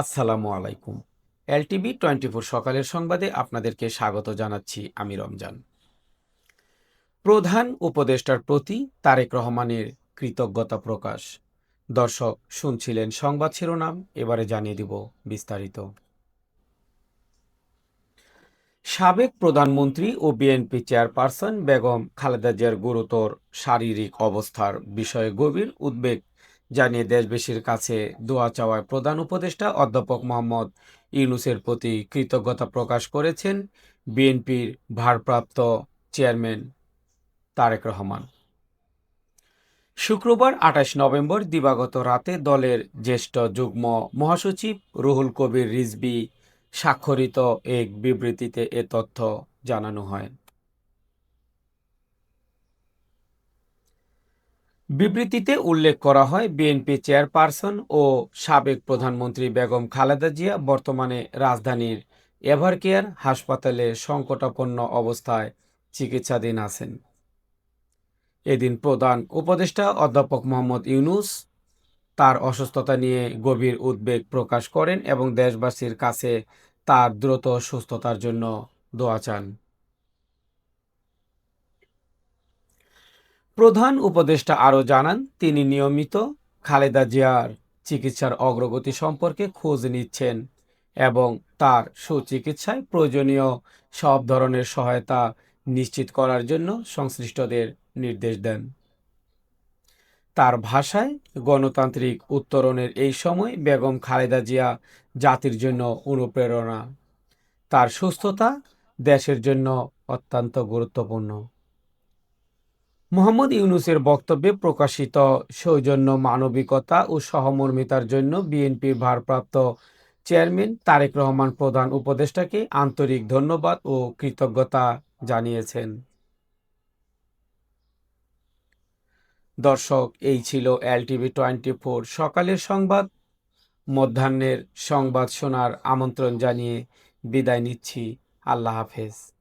আসসালামু আলাইকুম। LTV twenty four সকালের সংবাদে আপনাদেরকে স্বাগত জানাচ্ছি আমি রমজান। প্রধান উপদেষ্টার প্রতি তারেক রহমানের কৃতজ্ঞতা প্রকাশ। দর্শক, শুনছিলেন সংবাদ শিরোনাম, এবারে জানিয়ে দিব বিস্তারিত। সাবেক প্রধানমন্ত্রী ও বিএনপি চেয়ারপারসন বেগম খালেদা জিয়ার গুরুতর শারীরিক অবস্থার বিষয়ে গভীর উদ্বেগ জানিয়ে দেশবাসীর কাছে দোয়া চাওয়ায় প্রধান উপদেষ্টা অধ্যাপক মোহাম্মদ ইউনুসের প্রতি কৃতজ্ঞতা প্রকাশ করেছেন বিএনপির ভারপ্রাপ্ত চেয়ারম্যান তারেক রহমান। শুক্রবার আঠাশ নভেম্বর দিবাগত রাতে দলের জ্যেষ্ঠ যুগ্ম মহাসচিব রুহুল কবির রিজবি স্বাক্ষরিত এক বিবৃতিতে এ তথ্য জানানো হয়। বিবৃতিতে উল্লেখ করা হয়, বিএনপি চেয়ারপারসন ও সাবেক প্রধানমন্ত্রী বেগম খালেদা জিয়া বর্তমানে রাজধানীর এভারকেয়ার হাসপাতালে সংকটাপন্ন অবস্থায় চিকিৎসাধীন আছেন। এদিন প্রধান উপদেষ্টা অধ্যাপক মোহাম্মদ ইউনুস তার অসুস্থতা নিয়ে গভীর উদ্বেগ প্রকাশ করেন এবং দেশবাসীর কাছে তার দ্রুত সুস্থতার জন্য দোয়া চান। প্রধান উপদেষ্টা আরও জানান, তিনি নিয়মিত খালেদা জিয়ার চিকিৎসার অগ্রগতি সম্পর্কে খোঁজ নিচ্ছেন এবং তার সুচিকিৎসায় প্রয়োজনীয় সব ধরনের সহায়তা নিশ্চিত করার জন্য সংশ্লিষ্টদের নির্দেশ দেন। তার ভাষায়, গণতান্ত্রিক উত্তরণের এই সময় বেগম খালেদা জিয়া জাতির জন্য অনুপ্রেরণা। তার সুস্থতা দেশের জন্য অত্যন্ত গুরুত্বপূর্ণ। মোহাম্মদ ইউনুসের বক্তব্যে প্রকাশিত সৌজন্য মানবিকতা ও সহমর্মিতার জন্য বিএনপির ভারপ্রাপ্ত চেয়ারম্যান তারেক রহমান প্রধান উপদেষ্টাকে আন্তরিক ধন্যবাদ ও কৃতজ্ঞতা জানিয়েছেন। দর্শক, এই ছিল এলটিভি টোয়েন্টি ফোর সকালের সংবাদ। মধ্যাহ্নের সংবাদ শোনার আমন্ত্রণ জানিয়ে বিদায় নিচ্ছি। আল্লাহ হাফেজ।